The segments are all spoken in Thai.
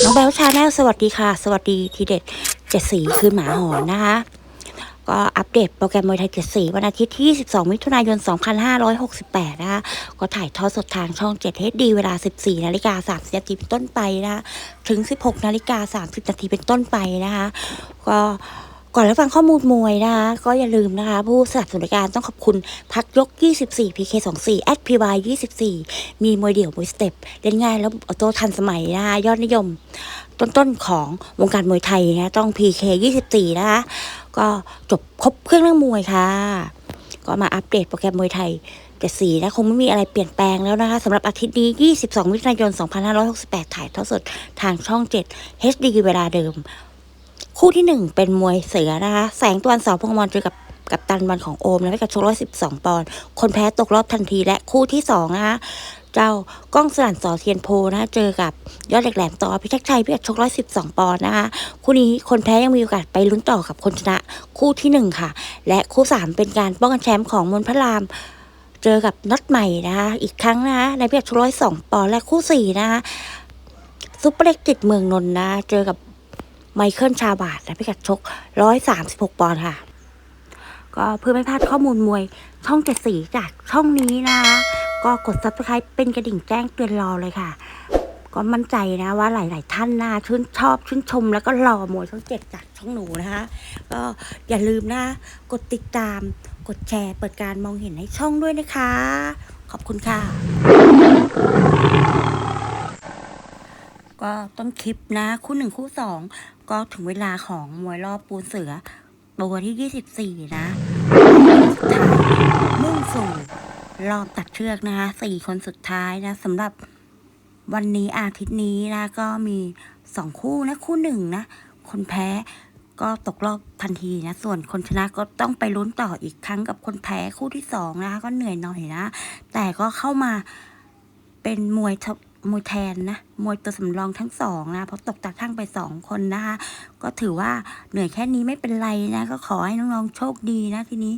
น้องแบลชาแนลสวัสดีค่ะ สวัสดีทีเด็ดเจ็ดสีคือหมาหอนนะคะ ก็อัปเดตโปรแกรมมวยไทยเจ็ดสีวันอาทิตย์ที่ 12 มิถุนายน 2568 นะคะ ก็ถ่ายทอดสดทางช่อง7 HD เวลา 14 นาฬิกา 30 นาทีเป็นต้นไปนะคะ ถึง 16 นาฬิกา 30 นาทีเป็นต้นไปนะคะ ก็ ก่อนรับฟังข้อมูลมวยนะคะก็อย่าลืมนะคะ ผู้สนับสนุนการต้องขอบคุณพักยก 24 PK24 at PY 24 มีมวยเดี่ยวมวยสเต็ปเล่นง่ายแล้วออโต้ทันสมัยนะคะยอดนิยม ต้นๆของวงการมวยไทยนะต้อง PK 24 นะคะ ก็จบครบเครื่องเรื่องมวยค่ะ ก็มาอัปเดตโปรแกรมมวยไทยแต่สีนะคงไม่มีอะไรเปลี่ยนแปลงแล้วนะคะสำหรับอาทิตย์นี้ 22 มิถุนายน 2568 ถ่ายทอดสดทางช่อง 7 HD เวลาเดิม คู่ที่ 1 เป็นมวยเสือนะคะ แสงตะวันสองพงมรเจอกับกับตันวันของโอมและกับชกร้อยสิบสองปอนด์คนแพ้ตกรอบทันทีและคู่ที่สองนะคะเจ้าก้องสนั่นสอเทียนโพนะเจอกับยอดเหล็กแหลมต่อพิทักชัยพิกัดชกร้อยสิบสองปอนด์นะคะคู่นี้คนแพ้ยังมีโอกาสไปลุ้นต่อกับคนชนะคู่ที่หนึ่งค่ะ และคู่สามเป็นการป้องกันแชมป์ของมนพระรามเจอกับน็อตใหม่นะคะอีกครั้งนะคะในพิกัดชกร้อยสองปอนด์และคู่สี่นะคะซุปเปอร์เล็กติดเมืองนนท์นะ เจอกับ ไมเคิลชาบาทและพิกัดชก 136 ปอนด์ค่ะ ก็เพื่อไม่พลาดข้อมูลมวยช่องเจ็ดสีจากช่องนี้นะคะก็กด subscribe เป็นกระดิ่งแจ้งเตือนรอเลยค่ะ ก็มั่นใจนะว่าหลาย ๆ ท่านนะชื่นชอบชื่นชม แล้วก็รอมวยช่องเจ็ดจากช่องหนูนะคะ ก็อย่าลืมนะ กดติดตาม กดแชร์เปิดการมองเห็นให้ช่องด้วยนะคะ ขอบคุณค่ะก็ต้นคลิปนะ คู่หนึ่งคู่สอง ก็ถึงเวลาของมวยรอบปูนเสือตัวที่ 24 นะสุดท้ายมุ่งสู่รอบตัดเชือกนะคะสี่คนสุดท้ายนะสำหรับวันนี้อาทิตย์นี้นะก็มีสองคู่นะคู่หนึ่งนะคนแพ้ก็ตกรอบทันทีนะ ส่วนคนชนะก็ต้องไปลุ้นต่ออีกครั้งกับคนแพ้คู่ที่สองนะคะก็เหนื่อยหน่อยนะ แต่ก็เข้ามาเป็นมวยท มวยแทนนะ มวยตัวสำรองทั้งสองนะ เพราะตกจากทั้งไปสองคนนะคะ ก็ถือว่าเหนื่อยแค่นี้ไม่เป็นไรนะ ก็ขอให้น้องๆโชคดีนะ ทีนี้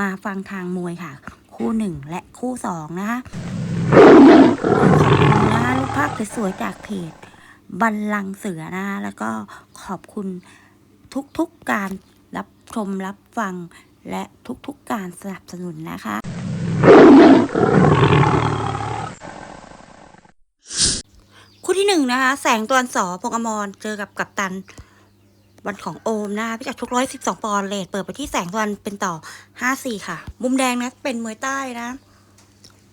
มาฟังทางมวยค่ะ คู่หนึ่งและคู่สองนะคะขอบคุณนะคะรูปภาพสวยๆจากเพจบันลังเสือนะคะแล้วก็ขอบคุณทุกๆการรับชมรับฟังและทุกๆการสนับสนุนนะคะ คู่ที่หนึ่งนะคะ แสงตะวันสอพงอมรเจอกับกัปตัน วันของโอมนะคะพิกัดชกร้อยสิบสองปอนด์เลทเปิดไปที่แสงตะวันเป็นต่อห้าสี่ค่ะ มุมแดงนะเป็นมวยใต้นะ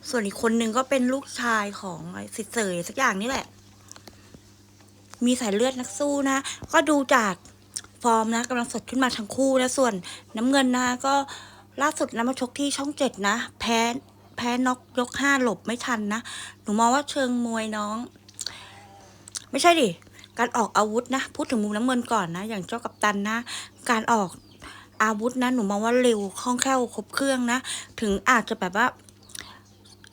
ส่วนอีกคนหนึ่งก็เป็นลูกชายของสิทธิ์เสยสักอย่างนี่แหละ มีสายเลือดนักสู้นะ ก็ดูจากฟอร์มนะกำลังสดขึ้นมาทั้งคู่นะส่วนน้ำเงินนะก็ล่าสุดนะมาชกที่ช่องเจ็ดนะ แพ้แพ้น็อกยกห้าหลบไม่ทันนะ หนูมองว่าเชิงมวยน้อง ไม่ใช่ดิ การออกอาวุธนะ พูดถึงมุมน้ำเงินก่อนนะ อย่างเจ้ากัปตันนะ การออกอาวุธนะ หนูมองว่าเร็วคล่องแคล่วครบเครื่องนะ ถึงอาจจะแบบว่า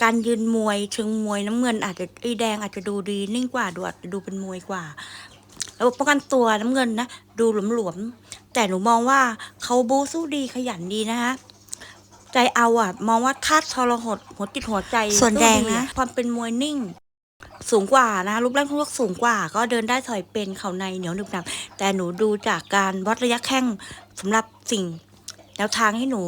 การยืนมวยเชิงมวยน้ำเงินอาจจะไอแดงอาจจะดูดีนิ่งกว่าดูอาจจะดูเป็นมวยกว่าระบบป้องกันตัวน้ำเงินนะดูหลวมๆแต่หนูมองว่าเขาบูสู้ดีขยันดีนะคะใจเอาอะมองว่าธาตุทรหดหัวจิตหัวใจส่วนแดงนะความเป็นมวยนิ่ง สูงกว่านะรูปร่างทุกสูงกว่า ก็เดินได้ถอยเป็นเข่าในเหนียวหนึบหนับแต่หนูดูจากการวัดระยะแข้งสำหรับสิ่งแนวทางให้หนู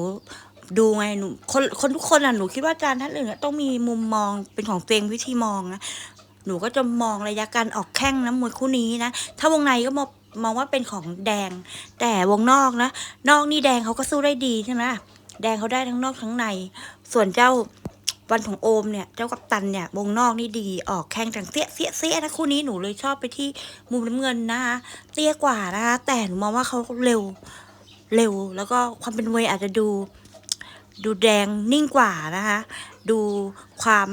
ดูไงหนูคนคนทุกคนอะหนูคิดว่าอาจารย์ท่านอื่นต้องมีมุมมองเป็นของตัวเองวิธีมองนะหนูก็จะมองระยะการออกแข้งนะมวยคู่นี้นะถ้าวงในก็มองมองว่าเป็นของแดง แต่วงนอกนะ นอกนี่แดงเขาก็สู้ได้ดีใช่ไหมแดงเขาได้ทั้งนอกทั้งใน ส่วนเจ้า วันของโอมเนี่ยเจ้ากัปตันเนี่ยวงนอกนี่ดีออกแข้งแต่งเสี้ยเสี้ยเสี้ยนะคู่นี้หนูเลยชอบไปที่มุมน้ำเงินนะคะเตี้ยกว่านะคะแต่หนูมองว่าเขาเร็วเร็ว แล้วก็ความเป็นมวยอาจจะดู ดูแดงนิ่งกว่านะคะดูความ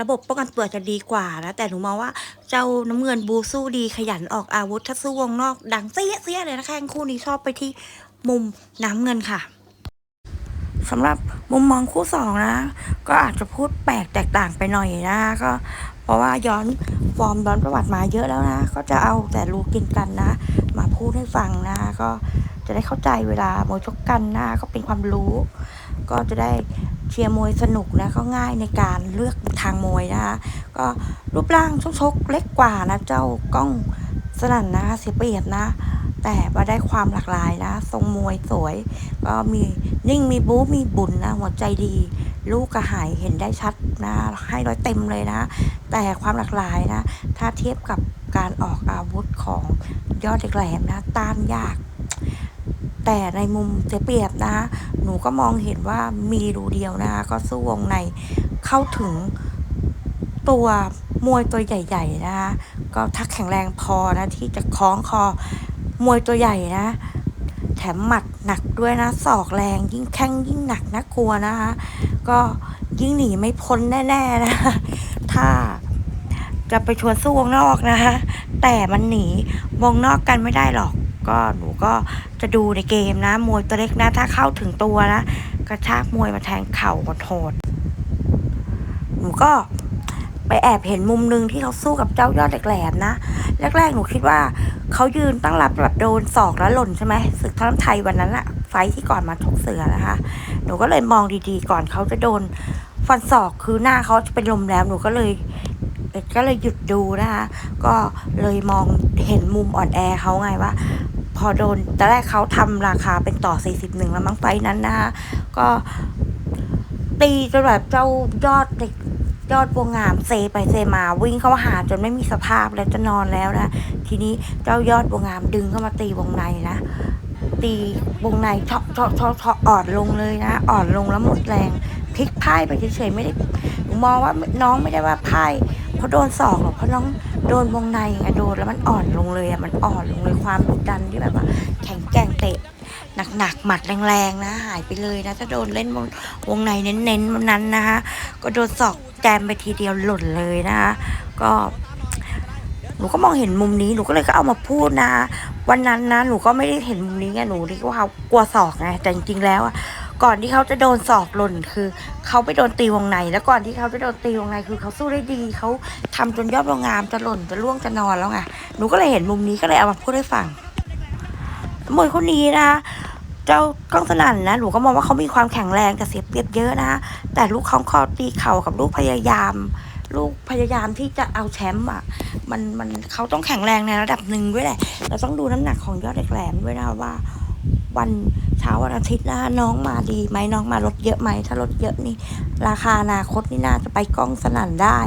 ระบบป้องกันตัวจะดีกว่านะแต่หนูมองว่าเจ้าน้ำเงินบูสู้ดีขยันออกอาวุธถ้าสู้วงนอก ดังเสี้ยเสี้ยเลยนะแข้งคู่นี้ชอบไปที่มุมน้ำเงินค่ะ สำหรับมุมมองคู่สองนะ ก็อาจจะพูดแปลกแตกต่างไปหน่อยนะก็ เพราะว่าย้อนฟอร์มย้อนประวัติมาเยอะแล้วนะ ก็จะเอาแต่รู้กินกันนะ มาพูดให้ฟังนะ ก็จะได้เข้าใจเวลามวยชกกันนะ ก็เป็นความรู้ ก็จะได้เชียร์มวยสนุกนะก็ง่ายในการเลือกทางมวยนะคะก็รูปร่างชกชกเล็กกว่านะเจ้ากล้องสนั่นนะคะเสียเปรียบนะ แต่ว่าได้ความหลากหลายนะ ทรงมวยสวย ก็มีนิ่งมีบู๊มีบุญนะ หัวใจดี ลูกกระหายเห็นได้ชัดนะให้ร้อยเต็มเลยนะ แต่ความหลากหลายนะ ถ้าเทียบกับการออกอาวุธของยอดเด็กแหลมนะ ต้านยาก แต่ในมุมเสียเปรียบนะ หนูก็มองเห็นว่ามีรูเดียวนะก็สู้วงในเข้าถึงตัวมวยตัวใหญ่ ๆ นะคะก็ถ้าแข็งแรงพอนะที่จะคล้องคอ มวยตัวใหญ่นะ แถมหมัดหนักด้วยนะศอกแรงยิ่งแข้งยิ่งหนักนะกลัวนะคะก็ยิ่งหนีไม่พ้นแน่ๆนะถ้าจะไปชวนสู้วงนอกนะคะแต่มันหนีวงนอกกันไม่ได้หรอก ก็หนูก็จะดูในเกมนะ มวยตัวเล็กนะถ้าเข้าถึงตัวนะกระชากมวยมาแทงเข่าโหดหนูก็ ไปแอบเห็นมุมหนึ่งที่เขาสู้กับเจ้ายอดเหลกแหลมนะ แรกๆหนูคิดว่าเขายืนตั้งรับแบบโดนศอกแล้วหล่นใช่ไหมศึกท่าน้ำไทยวันนั้นอะไฟที่ก่อนมาชกเสือนะคะ หนูก็เลยมองดีๆก่อนเขาจะโดนฟันศอกคือหน้าเขาจะเป็นลมแล้วหนูก็เลยก็เลยหยุดดูนะคะ ก็เลยมองเห็นมุมอ่อนแอเขาไงว่า พอโดนตอนแรกเขาทำราคาเป็นต่อ 41 แล้วมั้งไฟนั้นนะคะก็ตีจนแบบเจ้ายอดเด็ก ยอดบัวงามเซไปเซมาวิ่งเข้าหาจนไม่มีสภาพแล้วจะนอนแล้วนะ ทีนี้เจ้ายอดบัวงามดึงเข้ามาตีวงในนะ ตีวงในเฉาะเฉาะเฉาะเฉาะอ่อนลงเลยนะ อ่อนลงแล้วหมดแรงพลิกพ่ายไปเฉยๆไม่ได้มองว่าน้องไม่ได้ว่าพ่ายเพราะโดนศอกหรอกเพราะน้องโดนวงในไงโดนแล้วมันอ่อนลงเลยอะมันอ่อนลงเลยความดุดันที่แบบว่า แข็งแกร่งเตะ หนักๆหมัดแรงๆนะ หายไปเลยนะ ถ้าโดนเล่นวงวงในเน้นๆวันนั้นนะคะ ก็โดนศอกแจมไปทีเดียวหล่นเลยนะคะก็หนูก็มองเห็นมุมนี้หนูก็เลยก็เอามาพูดนะ วันนั้นนะหนูก็ไม่ได้เห็นมุมนี้ไงหนูนี่ว่าเขากลัวศอกไงแต่จริงๆแล้วอะก่อนที่เขาจะโดนศอกหล่นคือเขาไปโดนตีวงใน แล้วก่อนที่เขาจะโดนตีวงในคือเขาสู้ได้ดีเขาทำจนยอดวงงามจะหล่นจะล่วงจะนอนแล้วไงหนูก็เลยเห็นมุมนี้ก็เลยเอามาพูดให้ฟังมวยคนนี้นะ เจ้ากล้องสนั่นนะหนูก็มองว่าเขามีความแข็งแรงแต่เสียเปรียบเยอะนะแต่ลูกเขาคอตีเข่ากับลูกพยายาม ลูกพยายามที่จะเอาแชมป์อะ มันมันเขาต้องแข็งแรงในระดับหนึ่งด้วยแหละเราต้องดูน้ำหนักของยอดเหล็กแหลมด้วยนะว่า วันเช้าวันอาทิตย์นะน้องมาดีไหมน้องมาลดเยอะไหมถ้าลดเยอะนี่ ราคาอนาคตนี่น่าจะไปกล้องสนั่นได้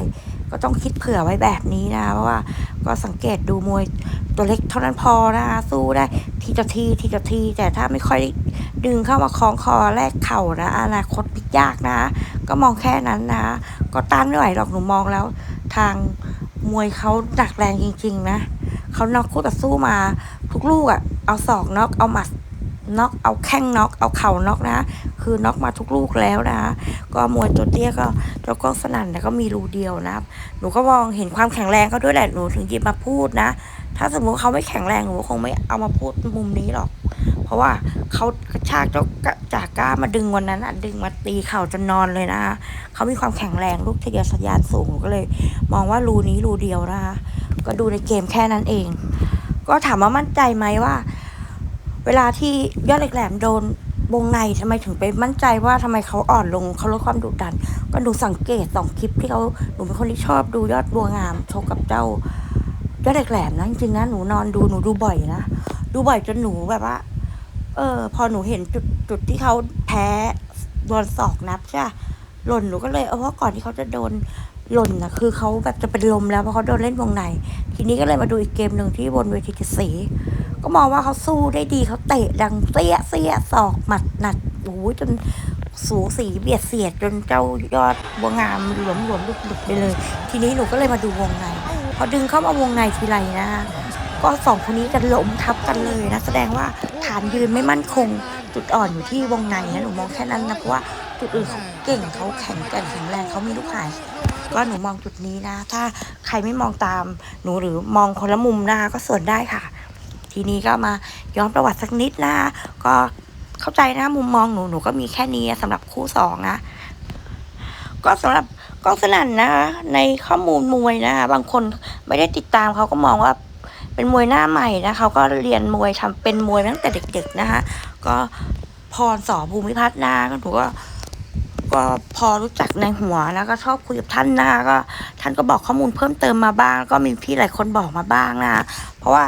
ก็ต้องคิดเผื่อไว้แบบนี้นะเพราะว่าก็สังเกตดูมวยตัวเล็กเท่านั้นพอนะคะสู้ได้ทีต่อทีทีต่อที แต่ถ้าไม่ค่อยดึงเข้ามาคล้องคอแลกเข่านะอนาคตพิกยากนะ ก็มองแค่นั้นนะ ก็ต้านไม่ไหวหรอกหนูมองแล้ว ทางมวยเขาหนักแรงจริง ๆ นะเขานอกคู่ต่อสู้มาทุกลูกอะ่ะเอาศอกนอกเอาหมัด น็อกเอาแข้งน็อกเอาเข่าน็อกนะ คือน็อกมาทุกลูกแล้วนะก็มวยตัวเตี้ยก็เจ้าก้องสนั่นแต่ก็มีรูเดียวนะหนูก็มองเห็นความแข็งแรงเขาด้วยแหละหนูถึงหยิบมาพูดนะ ถ้าสมมติเขาไม่แข็งแรงหนูคงไม่เอามาพูดมุมนี้หรอก เพราะว่าเขากระชากเจ้าจากก้ามาดึงวันนั้นอะดึงมาตีเข่าจนนอนเลยนะคะเขามีความแข็งแรงลูกทะเยอทะยานสูงหนูก็เลย มองว่ารูนี้รูเดียวนะคะก็ดูในเกมแค่นั้นเอง ก็ถามว่ามั่นใจไหมว่า เวลาที่ยอดเหล็กแหลมโดนวงในทำไมถึงไปมั่นใจว่าทำไมเขาอ่อนลงเขาลดความดุดัน ก็ดูสังเกตสองคลิปที่เขาหนูเป็นคนที่ชอบดูยอดบัวงามชกกับเจ้ายอดเหล็กแหลมนะจริงๆนะหนูนอนดูหนูดูบ่อยนะดูบ่อยจนหนูแบบว่า เออ พอหนูเห็นจุดจุดที่เขาแพ้โดนศอกนับใช่หล่นหนูก็เลยเออเพราะก่อนที่เขาจะโดน หล่นนะคือเขาแบบจะเป็นลมแล้วเพราะเขาโดนเล่นวงใน ทีนี้ก็เลยมาดูอีกเกมหนึ่งที่บนเวทีเจ็ดสี ก็มองว่าเขาสู้ได้ดีเขาเตะดังเสียเสียศอกหมัดหนักโอ้ยจนสูสีเบียดเสียดจนเจ้ายอดบัวงามหลวมหลวมๆลุกลุกๆไปเลย ทีนี้หนูก็เลยมาดูวงในพอดึงเข้ามาวงในทีไรนะก็สองคนนี้จะล้มทับกันเลยนะแสดงว่าฐานยืนไม่มั่นคงจุดอ่อนอยู่ที่วงในนะหนูมองแค่นั้นนะเพราะว่าจุดอื่นเขาเก่งเขาแข็งแกร่งแข็งแรงเขามีลูกหาย ก็หนูมองจุดนี้นะ ถ้าใครไม่มองตามหนูหรือมองคนละมุมนะคะก็ส่วนได้ค่ะ ทีนี้ก็มาย้อนประวัติสักนิดนะก็เข้าใจนะมุมมองหนูหนูก็มีแค่นี้สำหรับคู่สองนะก็สำหรับกล้องสนั่นนะคะในข้อมูลมวยนะคะบางคนไม่ได้ติดตามเขาก็มองว่าเป็นมวยหน้าใหม่นะเขาก็เรียนมวยทำเป็นมวยตั้งแต่เด็ก ๆนะคะก็พรสอภูมิพัฒน์นะก็หนูก็ ก็พอรู้จักในหัวนะก็ชอบคุยกับท่านนะคะก็ท่านก็บอกข้อมูลเพิ่มเติมมาบ้าง ก็มีพี่หลายคนบอกมาบ้างนะเพราะว่า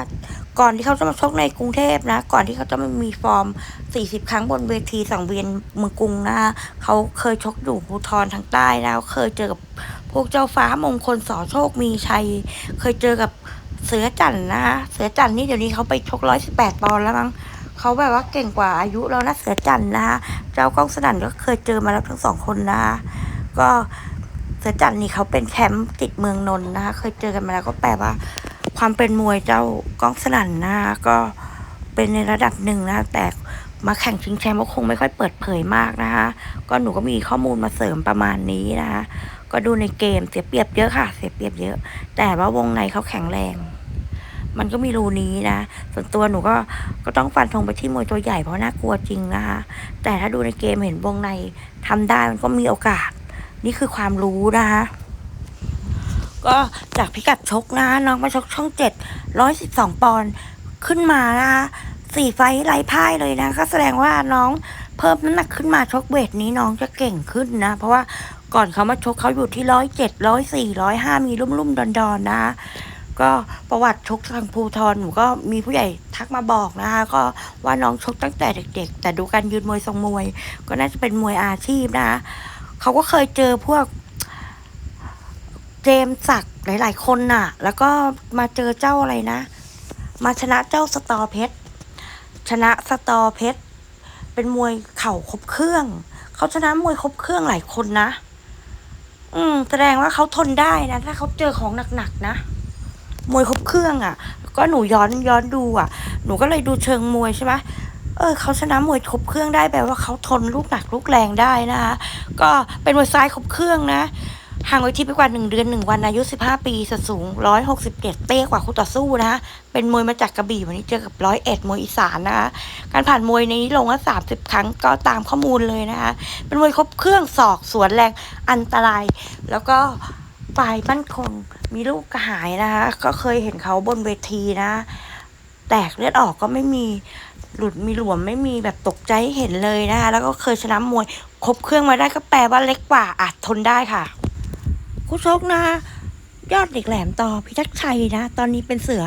ก่อนที่เขาจะมาชกในกรุงเทพนะ ก่อนที่เขาจะมามีฟอร์ม 40 ครั้งบนเวทีสังเวียนเมืองกรุงนะคะเขาเคยชกอยู่ภูทรทางใต้นะเคยเจอกับพวกเจ้าฟ้ามงคลสอโชคมีชัย เคยเจอกับเสือจันนะเสือจันนี่เดี๋ยวนี้เขาไปชกร้อยสิบแปดปอนด์แล้วมั้ง เขาแบบว่าเก่งกว่าอายุแล้วนะเสือจันนะคะเจ้ากล้องสนั่นก็เคยเจอมาแล้วทั้งสองคนนะคะก็เสือจันนี่เขาเป็นแชมป์ติดเมืองนนท์นะคะเคยเจอกันมาแล้วก็แปลว่า ความเป็นมวยเจ้ากล้องสนั่นนะคะก็เป็นในระดับหนึ่งนะแต่มาแข่งชิงแชมป์ก็คงไม่ค่อยเปิดเผยมากนะคะก็หนูก็มีข้อมูลมาเสริมประมาณนี้นะคะก็ดูในเกมเสียเปรียบเยอะค่ะ เสียเปรียบเยอะ แต่ว่าวงในเขาแข็งแรง มันก็มีรูนี้นะ ส่วนตัวหนูก็ก็ต้องฟันธงไปที่มวยตัวใหญ่เพราะน่ากลัวจริงนะคะ แต่ถ้าดูในเกมเห็นวงในทำได้มันก็มีโอกาส นี่คือความรู้นะคะก็จากพิกัดชกนะน้องมาชกช่องเจ็ดร้อยสิบสองปอนด์ขึ้นมานะคะสี่ไฟไร้พ่ายเลยนะ ก็แสดงว่าน้องเพิ่มน้ำหนักขึ้นมาชกเวทนี้น้องจะเก่งขึ้นนะ เพราะว่าก่อนเขามาชกเขาอยู่ที่ร้อยเจ็ดร้อยสี่ร้อยห้ามีรุ่มๆดอนๆนะคะ ก็ประวัติชกทางภูทรหนูก็มีผู้ใหญ่ทักมาบอกนะคะก็ว่าน้องชกตั้งแต่เด็ก ๆ แต่ดูการยืนมวยทรงมวย ก็น่าจะเป็นมวยอาชีพนะคะเขาก็เคยเจอพวกเจมสักหลาย ๆ คนน่ะ แล้วก็มาเจอเจ้าอะไรนะ มาชนะเจ้าสตอเพชรชนะสตอเพชรเป็นมวยเข่าครบเครื่อง เขาชนะมวยครบเครื่องหลายคนนะ อืม แสดงว่าเขาทนได้นะ ถ้าเขาเจอของหนักๆนะ มวยครบเครื่องอะ ก็หนูย้อนย้อนดูอะ หนูก็เลยดูเชิงมวยใช่ไหมเออเขาชนะมวยครบเครื่องได้แปลว่าเขาทนลูกหนักลูกแรงได้นะคะก็เป็นมวยซ้ายครบเครื่องนะห่างไว้ที่ไปกว่าหนึ่งเดือนหนึ่งวันอายุสิบห้าปีส่วนสูงร้อยหกสิบเจ็ดเต้กว่าคู่ต่อสู้นะคะเป็นมวยมาจากกระบี่วันนี้เจอกับร้อยเอ็ดมวยอีสานนะคะการผ่านมวยในนี้ลงละสามสิบครั้งก็ตามข้อมูลเลยนะคะเป็นมวยครบเครื่องศอกสวนแรงอันตราย แล้วก็ ฝ่ายมั่นคงมีลูกกระหายนะคะ ก็เคยเห็นเขาบนเวทีนะ แตกเลือดออกก็ไม่มีหลุดมีหลวมไม่มีแบบตกใจเห็นเลยนะคะ แล้วก็เคยชนะมวยครบเครื่องมาได้ก็แปลว่าเล็กกว่าอาจทนได้ค่ะคู่ชกนะ ยอดเด็กแหลมต่อพิทักษ์ชัยนะ ตอนนี้เป็นเสือ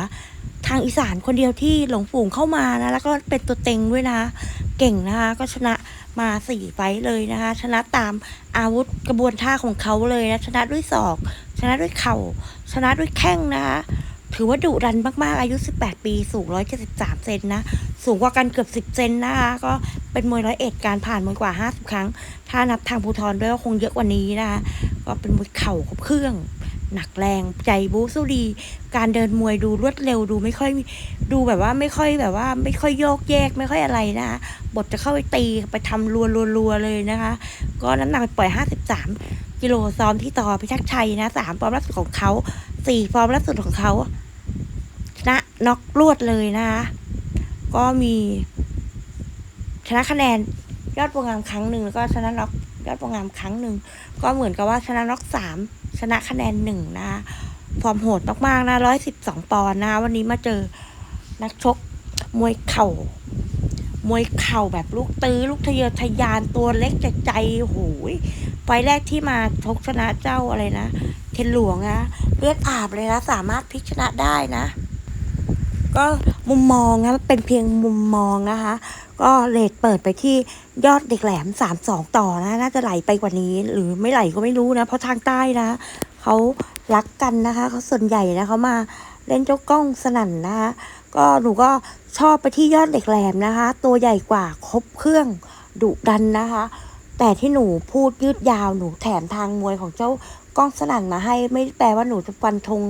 ทางอีสานคนเดียวที่หลงฝูงเข้ามานะ แล้วก็เป็นตัวเต็งด้วยนะ เก่งนะคะก็ชนะ มาสี่ไฟเลยนะคะ ชนะตามอาวุธกระบวนท่าของเขาเลยนะ ชนะด้วยศอก ชนะด้วยเข่า ชนะด้วยแข้งนะคะ ถือว่าดุดันมาก ๆ อายุ 18 ปี สูง 173 เซนนะ สูงกว่ากันเกือบ 10 เซนนะคะ ก็เป็นมวยร้อยเอ็ดการผ่านมวยกว่า 50 ครั้ง ถ้านับทางภูทรด้วยก็คงเยอะกว่านี้นะคะ ก็เป็นมวยเข่าครบเครื่อง หนักแรงใจบู๊สู้ดี การเดินมวยดูรวดเร็วดูไม่ค่อยดูแบบว่าไม่ค่อยแบบว่า ไม่ค่อยโยกแยกไม่ค่อยอะไรนะคะบทจะเข้าไปตีไปทำรัวรัวเลยนะคะ ก็น้ำหนักปล่อย 53 กิโลซ้อมที่ต่อพิทักชัยนะสามฟอร์มล่าสุดของเขาสี่ฟอร์มล่าสุดของเขาชนะน็อกรวดเลยนะคะก็มีชนะคะแนนยอดประงามครั้งหนึ่งแล้วก็ชนะน็อกยอดประงามครั้งหนึ่งก็เหมือนกับว่าชนะน็อกสาม ชนะคะแนนหนึ่งนะฟอร์มโหดมากๆนะร้อยสิบสองปอนด์นะ วันนี้มาเจอนักชกมวยเข่ามวยเข่าแบบลูกตื้อลูกทะเยอทะยานตัวเล็กแต่ใจโอ้โหยไฟแรกที่มาชกชนะเจ้าอะไรนะเทนหลวงนะเลือดอาบเลยนะสามารถพลิกชนะได้นะ ก็มุมมองนะเป็นเพียงมุมมองนะคะ ก็เลทเปิดไปที่ยอดเด็กแหลมสามสองต่อนะ น่าจะไหลไปกว่านี้ หรือไม่ไหลก็ไม่รู้นะ เพราะทางใต้นะเขารักกันนะคะเขาส่วนใหญ่นะเขามาเล่นเจ้ากล้องสนั่นนะคะก็หนูก็ชอบไปที่ยอดเด็กแหลมนะคะ ตัวใหญ่กว่าครบเครื่องดุดันนะคะ แต่ที่หนูพูดยืดยาวหนูแถมทางมวยของเจ้ากล้องสนั่นมาให้ ไม่แปลว่าหนูจะฟันธง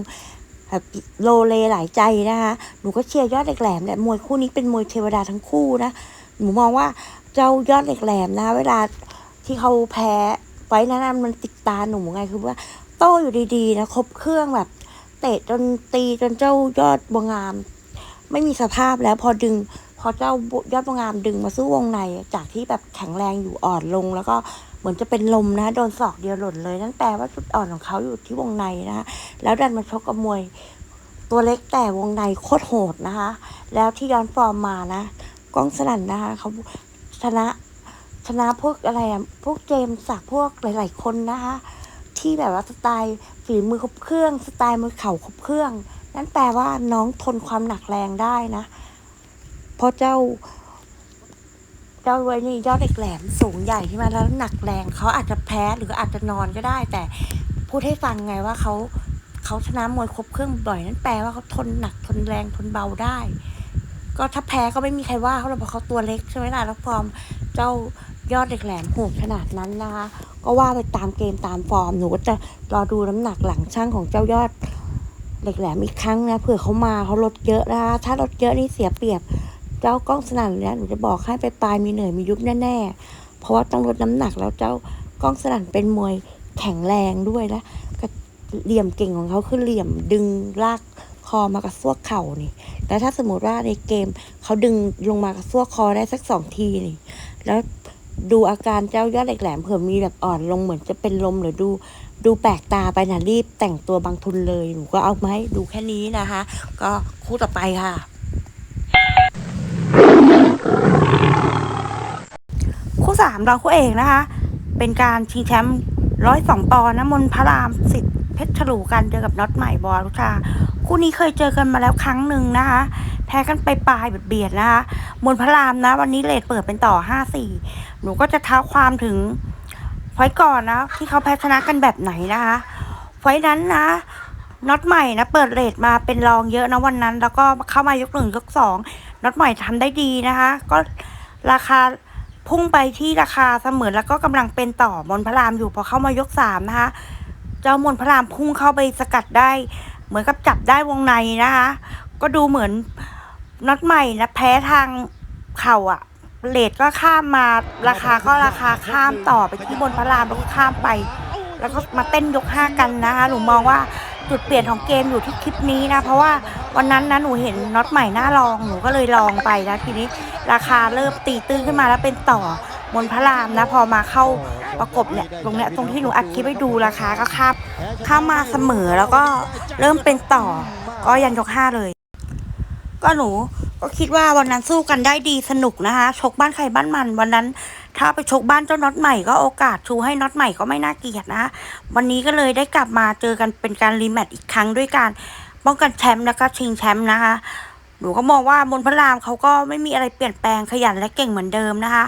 แบบโลเลหลายใจนะคะ หนูก็เชียร์ยอดเหล็กแหลมเนี่ยมวยคู่นี้เป็นมวยเทวดาทั้งคู่นะ หนูมองว่าเจ้ายอดเหล็กแหลมนะ เวลาที่เขาแพ้ไฟนั้นมันติดตาหนูไงคือว่า โต้อยู่ดีๆนะครบเครื่องแบบ เตะจนตีจนเจ้ายอดบวงาม ไม่มีสภาพแล้วพอดึง พอเจ้ายอดบวงามดึงมาสู้วงใน จากที่แบบแข็งแรงอยู่อ่อนลง แล้วก็เหมือนจะเป็นลมนะโดนศอกเดียวหล่นเลย นั่นแปลว่าจุดอ่อนของเขาอยู่ที่วงในนะคะแล้วดันมาชกกับมวยตัวเล็กแต่วงในโคตรโหดนะคะ แล้วที่ย้อนฟอร์มมานะ กล้องสนั่นนะคะเขาชนะชนะพวกอะไรอะพวกเจมส์สักพวกหลาย ๆ คนนะคะที่แบบว่าสไตล์ฝีมือครบเครื่อง สไตล์มือเข่าครบเครื่อง นั่นแปลว่าน้องทนความหนักแรงได้นะเพราะเจ้า เจ้าไว้นี่ยอดเหลกแหลมสูงใหญ่ใช่ไหมแล้วหนักแรงเขาอาจจะแพ้หรืออาจจะนอนก็ได้ แต่พูดให้ฟังไงว่าเขาเขาชนะมวยครบเครื่องบ่อย นั่นแปลว่าเขาทนหนักทนแรงทนเบาได้ ก็ถ้าแพ้ก็ไม่มีใครว่าเขาหรอกเพราะเขาตัวเล็กใช่ไหมล่ะแล้วฟอร์มเจ้ายอดเหล็กแหลมโหดขนาดนั้นนะคะ ก็ว่าไปตามเกมตามฟอร์มหนูก็จะรอดูน้ำหนักหลังช่างของเจ้ายอดเหล็กแหลมอีกครั้งนะเผื่อเขามาเขาลดเยอะนะคะถ้าลดเยอะนี่เสียเปรียบเจ้ากล้องสนั่นเนี่ยหนูจะบอกให้ไปปลายมีเหนื่อยมียุบแน่ๆเพราะว่าต้องลดน้ำหนักแล้วเจ้ากล้องสนั่นเป็นมวยแข็งแรงด้วยและเหลี่ยมเก่งของเขาคือเหลี่ยมดึงลาก คอมากระซวกเข่านี่ แล้วถ้าสมมติว่าในเกมเขาดึงลงมากระซวกคอได้สักสองทีนี่ แล้วดูอาการเจ้ายอดเหล็กแหลมเผื่อมีแบบอ่อนลงเหมือนจะเป็นลมหรือดูดูแปลกตาไปนะรีบแต่งตัวบางทุนเลยหนูก็เอามาให้ดูแค่นี้นะคะ ก็คู่ต่อไปค่ะ คู่สามเราคู่เอกนะคะ เป็นการชิงแชมป์ร้อยสองปอนด์นะมนพระรามสิทธิ์เพชรฉลูกันเจอกับน็อตใหม่บอลุชา คู่นี้เคยเจอกันมาแล้วครั้งหนึ่งนะคะ แพ้กันไปปลายเบียดนะคะมนพระรามนะ วันนี้เลทเปิดเป็นต่อห้าสี่หนูก็จะเท้าความถึงไฟก่อนนะ ที่เขาแพ้ชนะกันแบบไหนนะคะ ไฟนั้นนะน็อตใหม่นะ เปิดเลทมาเป็นรองเยอะนะวันนั้น แล้วก็เข้ามายกหนึ่งยกสองน็อตใหม่ทำได้ดีนะคะ ก็ราคาพุ่งไปที่ราคาเสมอแล้วก็กำลังเป็นต่อมนพระรามอยู่พอเข้ามายกสามนะคะ เจ้ามนพระรามพุ่งเข้าไปสกัดได้ เหมือนกับจับได้วงในนะคะ ก็ดูเหมือนน็อตใหม่นะแพ้ทางเข่าอะเลทก็ข้ามมาราคาก็ราคาข้ามต่อไปที่บนพระรามแล้วก็ข้ามไป แล้วก็มาเต้นยกห้ากันนะคะหนูมองว่าจุดเปลี่ยนของเกมอยู่ที่คลิปนี้นะ เพราะว่าวันนั้นนะหนูเห็นน็อตใหม่หน้าลองหนูก็เลยลองไปนะทีนี้ราคาเริ่มตีตื้นขึ้นมาแล้วเป็นต่อ บนพระรามนะ พอมาเข้าประกบเนี่ยตรงเนี้ยตรงที่หนูอัดคลิปให้ดูราคาก็ข้ามข้ามมาเสมอแล้วก็เริ่มเป็นต่อ ก็ยันยกห้าเลย ก็หนูก็คิดว่าวันนั้นสู้กันได้ดีสนุกนะคะชกบ้านใครบ้านมันวันนั้น ถ้าไปชกบ้านเจ้าน็อตใหม่ก็โอกาสชูให้น็อตใหม่ก็ไม่น่าเกลียดนะ วันนี้ก็เลยได้กลับมาเจอกันเป็นการรีแมตช์อีกครั้งด้วยการป้องกันแชมป์แล้วก็ชิงแชมป์นะคะหนูก็มองว่ามนพระรามเขาก็ไม่มีอะไรเปลี่ยนแปลงขยันและเก่งเหมือนเดิมนะคะ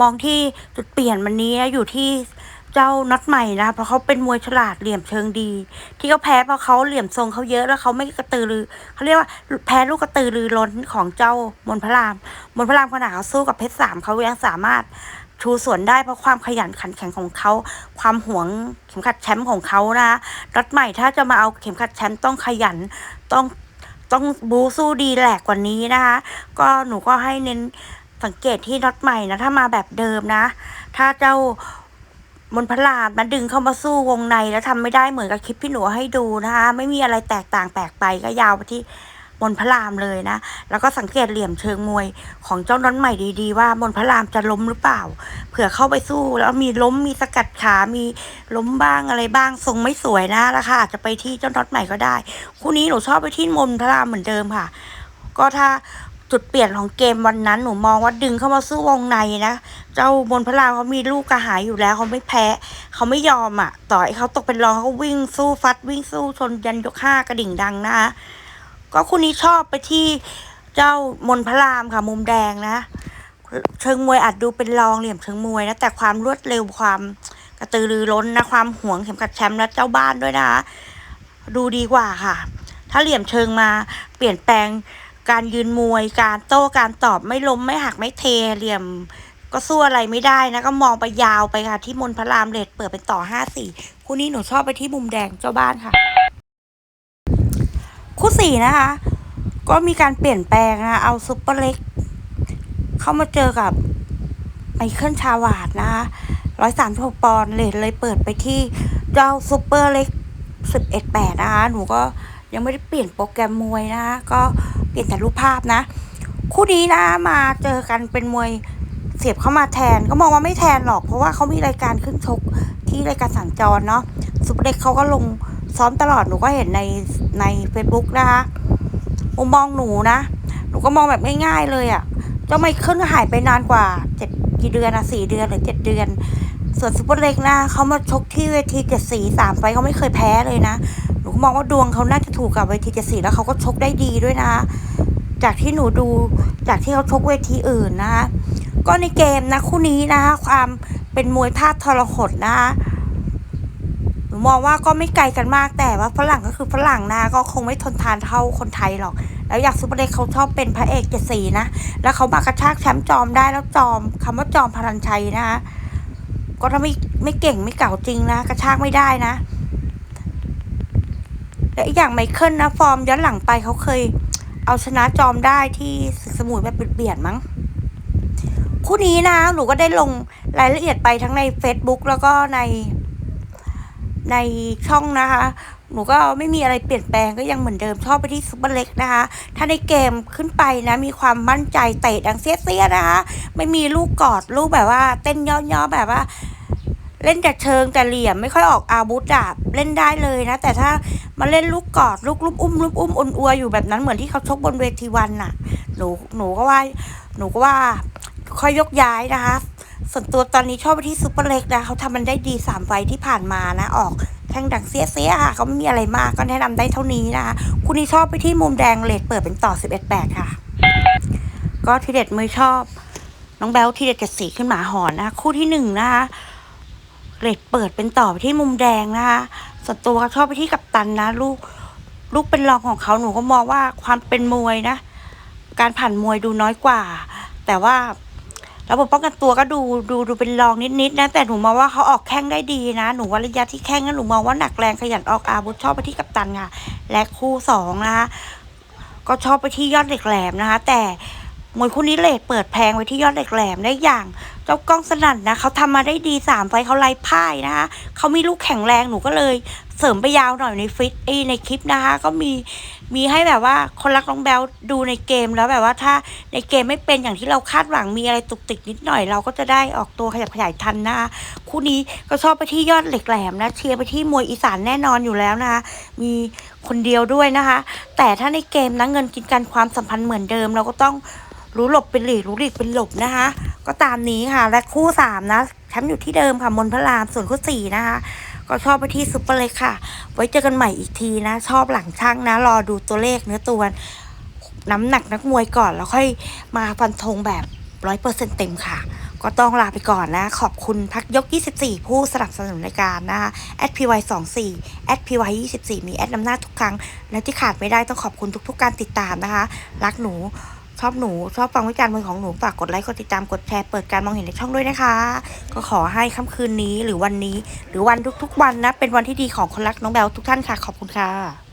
มองที่จุดเปลี่ยนวันนี้นะอยู่ที่เจ้าน็อตใหม่นะเพราะเขาเป็นมวยฉลาดเหลี่ยมเชิงดี ที่เขาแพ้เพราะเขาเหลี่ยมทรงเขาเยอะแล้วเขาไม่กระตือรือเขาเรียกว่าแพ้ลูกกระตือรือร้นของเจ้ามนพระราม มนพระรามขนาดเขาสู้กับเพชรสามเขายังสามารถชูส่วนได้เพราะความขยันขันแข็งของเขา ความหวงเข็มขัดแชมป์ของเขานะรถใหม่ถ้าจะมาเอาเข็มขัดแชมป์ต้องขยันต้องต้องบูสู้ดีแหลกกว่านี้นะคะ ก็หนูก็ให้เน้น สังเกตที่น็อตใหม่นะ ถ้ามาแบบเดิมนะ ถ้าเจ้ามนพระรามนดึงเข้ามาสู้วงในแล้วทำไม่ได้เหมือนกับคลิปที่หนูให้ดูนะคะ ไม่มีอะไรแตกต่างแปลกไปก็ยาวไปที่มนพรามเลยนะ แล้วก็สังเกตเหลี่ยมเชิงมวยของเจ้าน้อนใหม่ดีๆ ว่ามนพรามจะล้มหรือเปล่า เผื่อเข้าไปสู้แล้วมีล้มมีสกัดขา มีล้มบ้างอะไรบ้าง ทรงไม่สวยนะราคาอาจจะไปที่เจ้าน็อตใหม่ก็ได้ คู่นี้หนูชอบไปที่มนพระรามเหมือนเดิมค่ะ ก็ถ้า จุดเปลี่ยนของเกมวันนั้นหนูมองว่าดึงเข้ามาสู้วงในนะ เจ้าบนพระรามเขามีลูกกระหายอยู่แล้วเขาไม่แพ้ เขาไม่ยอมอะ ต่อให้เขาตกเป็นรองเขาก็วิ่งสู้ฟัดวิ่งสู้ชนยันยกห้ากระดิ่งดังนะคะก็คู่นี้ชอบไปที่เจ้ามนพระรามค่ะ มุมแดงนะเชิงมวยอาจดูเป็นรองเหลี่ยมเชิงมวยนะแต่ความรวดเร็วความกระตือรือร้นนะความหวงเข็มขัดแชมป์และเจ้าบ้านด้วยนะคะดูดีกว่าค่ะ ถ้าเหลี่ยมเชิงมาเปลี่ยนแปลง การยืนมวยการโต้การตอบไม่ล้มไม่หักไม่เทเหลี่ยม ก็สู้อะไรไม่ได้นะ ก็มองไปยาวไปค่ะ ที่มนพระรามเลดเปิดเป็นต่อห้าสี่คู่นี้หนูชอบไปที่มุมแดงเจ้าบ้านค่ะ คู่สี่นะคะ ก็มีการเปลี่ยนแปลงนะเอาซุปเปอร์เล็ก เข้ามาเจอกับไมเคิลชาวาดนะคะร้อยสามสิบหกปอนด์เลทเลยเปิดไปที่เจ้าซุปเปอร์เล็กสิบเอ็ดแปดนะคะ หนูก็ยังไม่ได้เปลี่ยนโปรแกรมมวยนะคะก็ เปลี่ยนแต่รูปภาพนะ คู่นี้นะมาเจอกันเป็นมวยเสียบเข้ามาแทน ก็มองว่าไม่แทนหรอก เพราะว่าเขามีรายการขึ้นชกที่รายการสัญจรเนาะซุปเปอร์เล็กเขาก็ลงซ้อมตลอดหนูก็เห็นในใน Facebook นะคะมุมมองหนูนะ หนูก็มองแบบง่ายๆเลยอะ่ะเจ้าไมเคิลหายไปนานกว่าเจ็ดกี่เดือนอะสี่เดือนหรือเจ็ดเดือน ส่วนซุปเปอร์เล็กนะเขามาชกที่เวทีเจ็ดสีสามไฟเขาไม่เคยแพ้เลยนะ ก็มองว่าดวงเขาน่าจะถูกกับเวทีเจ็ดสีแล้วเขาก็ชกได้ดีด้วยนะ จากที่หนูดูจากที่เขาชกเวทีอื่นนะคะก็ในเกมนะคู่นี้นะคะความเป็นมวยท่าทรหดนะคะหนูมองว่าก็ไม่ไกลกันมากแต่ว่าฝรั่งก็คือฝรั่งนะก็คงไม่ทนทานเท่าคนไทยหรอก แล้วอยากซุปเปอร์เล็กเขาชอบเป็นพระเอกเจ็ดสีนะแล้วเขามากระชากแชมป์จอมได้แล้วจอมคำว่าจอมพลันชัยนะคะก็ถ้าไม่ไม่เก่งไม่เก่าจริงนะ กระชากไม่ได้นะ และอีกอย่างไมเคิลนะ ฟอร์มย้อนหลังไปเขาเคย เอาชนะจอมได้ที่สมุยแบบเบียดมั้ง คู่นี้นะ หนูก็ได้ลงรายละเอียดไปทั้งใน Facebook แล้วก็ใน ในช่องนะคะ หนูก็ไม่มีอะไรเปลี่ยนแปลงก็ยังเหมือนเดิมชอบไปที่ซุปเปอร์เล็กนะคะ ถ้าในเกมขึ้นไปนะ มีความมั่นใจเตะดังเสี้ยๆนะคะ ไม่มีลูกกอดลูกแบบว่า เต้นย่อๆแบบว่า เล่นแต่เชิงแต่เหลี่ยมไม่ค่อยออกอาวุธอะเล่นได้เลยนะ แต่ถ้ามาเล่นลูกกอดลูกลูกอุ้มลูกอุ้มอุ่นอัวอยู่แบบนั้นเหมือนที่เขาชกบนเวทีวันน่ะ หนูหนูก็ว่า หนูก็ว่าค่อยยกย้ายนะคะส่วนตัวตอนนี้ชอบไปที่ซุปเปอร์เล็กนะเขาทำมันได้ดีสามไฟที่ผ่านมานะ ออกแข่งดังเสียเสียค่ะเขาไม่มีอะไรมากก็แนะนำได้เท่านี้นะคะคุณนี้ชอบไปที่มุมแดงเลดเปิดเป็นต่อสิบเอ็ดแปดค่ะ ก็ทีเด็ดมือชอบ น้องแบลทีเด็ดเจ็ดสีขึ้นหมาหอนนะคะคู่ที่หนึ่งนะคะ เลดเปิดเป็นต่อไปที่มุมแดงนะคะส่วนตัวก็ชอบไปที่กัปตันนะ ลูกลูกเป็นรองของเขาหนูก็มองว่าความเป็นมวยนะ การผ่านมวยดูน้อยกว่า แต่ว่าระบบป้องกันตัวก็ดูดูดูเป็นรองนิดๆนะ แต่หนูมองว่าเขาออกแข้งได้ดีนะ หนูว่าระยะที่แข้งนั้นหนูมองว่าหนักแรงขยันออกอาวุธชอบไปที่กัปตันค่ะและคู่สองนะคะก็ชอบไปที่ยอดเหล็กแหลมนะคะ แต่ มวยคู่นี้เลทเปิดแพงไว้ที่ยอดเหล็กแหลมได้อย่างเจ้ากล้องสนั่นนะเขาทำมาได้ดีสามไฟเขาไล่พ่ายนะคะเขามีลูกแข็งแรงหนูก็เลยเสริมไปยาวหน่อยในฟิตเอในคลิปนะคะก็มีมีให้แบบว่าคนรักน้องแบลดูในเกมแล้วแบบว่าถ้าในเกมไม่เป็นอย่างที่เราคาดหวังมีอะไรตุกติกนิดหน่อย เราก็จะได้ออกตัวขยับขยายทันนะคะคู่นี้ก็ชอบไปที่ยอดเหล็กแหลมนะเชียร์ไปที่มวยอีสานแน่นอนอยู่แล้วนะคะมีคนเดียวด้วยนะคะ แต่ถ้าในเกมนะเงินกินกันความสัมพันธ์เหมือนเดิม เราก็ต้อง รู้หลบเป็นหลีกรู้หลีกเป็นหลบนะคะ ก็ตามนี้ค่ะ และคู่สามนะแชมป์อยู่ที่เดิมค่ะมนพระรามส่วนคู่สี่นะคะ ก็ชอบไปที่ซุปเปอร์เล็กค่ะ ไว้เจอกันใหม่อีกทีนะ ชอบหลังช่างนะ รอดูตัวเลขเนื้อตัวน้ำหนักนักมวยก่อน แล้วค่อยมาฟันธงแบบร้อยเปอร์เซ็นต์เต็มค่ะ ก็ต้องลาไปก่อนนะ ขอบคุณพักยก 24 ผู้สนับสนุนรายการนะคะ @py24 @py24 มีแอดนำหน้าทุกครั้ง และที่ขาดไม่ได้ต้องขอบคุณทุกๆ การติดตามนะคะ รักหนู ชอบหนูชอบฟังวิจารณ์มือของหนูฝากกดไลค์กดติดตามกดแชร์เปิดการมองเห็นในช่องด้วยนะคะ ก็ขอให้ค่ำคืนนี้หรือวันนี้ หรือวันทุกๆวันนะ เป็นวันที่ดีของคนรักน้องแบลทุกท่านค่ะขอบคุณค่ะ